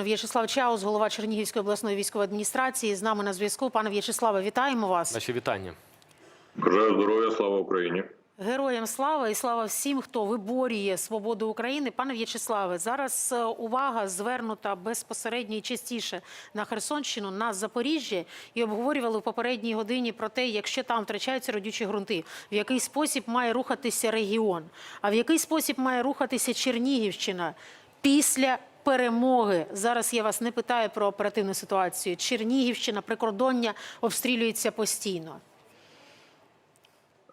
В'ячеслав Чаус, голова Чернігівської обласної військової адміністрації, з нами на зв'язку. Пане В'ячеславе, вітаємо вас. Наші вітання. Бажаю здоров'я, слава Україні. Героям слава і слава всім, хто виборює свободу України. Пане В'ячеславе, зараз е, увага звернута безпосередньо і частіше на Херсонщину, на Запоріжжя, і обговорювали в попередній годині про те, якщо там втрачаються родючі ґрунти, в який спосіб має рухатися регіон, а в який спосіб має рухатися Чернігівщина після. Перемоги зараз я вас не питаю про оперативну ситуацію. Чернігівщина, прикордоння обстрілюється постійно.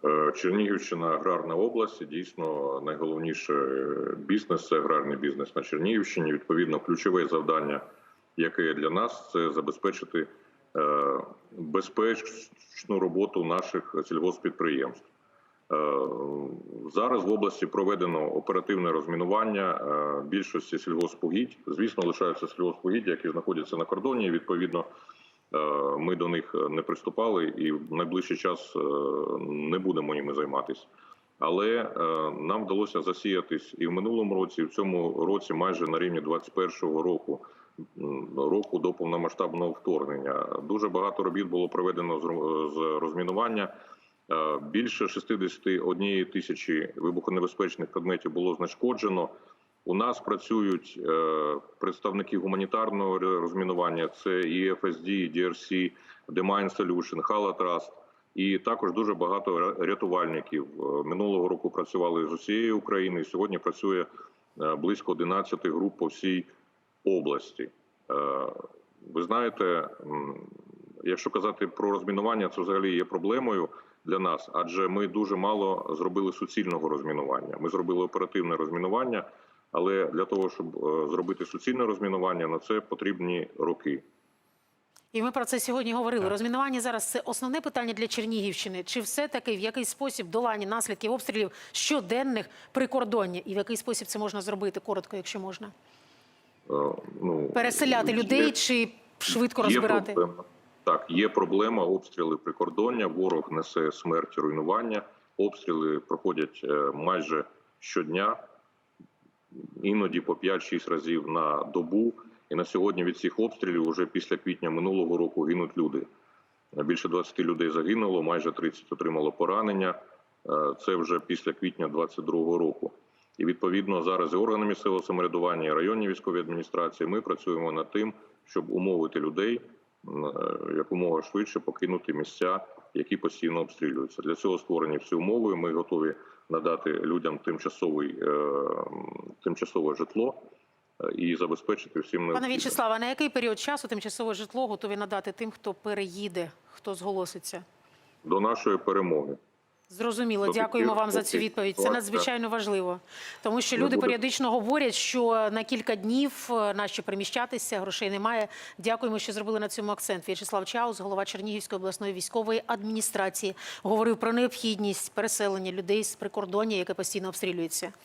Е, Чернігівщина аграрна область. і Дійсно, найголовніше бізнес це аграрний бізнес на Чернігівщині. Відповідно, ключове завдання, яке є для нас, це забезпечити е, безпечну роботу наших сільгоспідприємств. Е, Зараз в області проведено оперативне розмінування е, більшості сільгоспугідь. Звісно, лишаються сільгоспугіддя, які знаходяться на кордоні. Відповідно, е, ми до них не приступали, і в найближчий час не будемо ними займатися. Але нам вдалося засіятись і в минулому році, і в цьому році, майже на рівні 21-го року, року до повномасштабного вторгнення. Дуже багато робіт було проведено з розмінування. Е, Більше 61 тисячі вибухонебезпечних предметів було знешкоджено. У нас працюють е, представники гуманітарного розмінування. Це і FSD, і DRC, Demine Solution, Hala. І також дуже багато рятувальників. Е, Минулого року працювали з усієї України. і Сьогодні працює близько 11 груп по всій області. Ви знаєте, якщо казати про розмінування, це взагалі є проблемою для нас, адже ми дуже мало зробили суцільного розмінування. Ми зробили оперативне розмінування, але для того, щоб е, зробити суцільне розмінування, на це потрібні роки. І ми про це сьогодні говорили. Розмінування зараз це основне питання для Чернігівщини. Чи все-таки в який спосіб долання наслідків обстрілів щоденних прикордоння? І в який спосіб це можна зробити коротко, якщо можна? Е, Ну Переселяти є- людей чи швидко Є розбирати? проблема. Так, є проблема обстріли прикордоння. Ворог несе смерть, руйнування. Обстріли проходять е, майже щодня, іноді по 5-6 разів на добу. І на сьогодні від цих обстрілів уже після квітня минулого року гинуть люди. Більше 20 людей загинуло, майже 30 отримало поранення. Е, Це вже після квітня 22 року. І відповідно зараз і органи місцевого самоврядування, і районні військові адміністрації ми працюємо над тим, щоб умовити людей якомога швидше покинути місця, які постійно обстрілюються. Для цього створені всі умови. Ми готові надати людям тимчасовий е, тимчасове житло е, і забезпечити всім Пане. В'ячеславе, на який період часу тимчасове житло готові надати тим, хто переїде, хто зголоситься? до нашої перемоги. Зрозуміло, дякуємо вам за цю відповідь. Це надзвичайно важливо, тому що люди періодично говорять, що на кілька днів е, нащо переміщатися, грошей немає. Дякуємо, що зробили на цьому акцент. В'ячеслав Чаус, голова Чернігівської обласної військової адміністрації, говорив про необхідність переселення людей з прикордоння, яке постійно обстрілюється.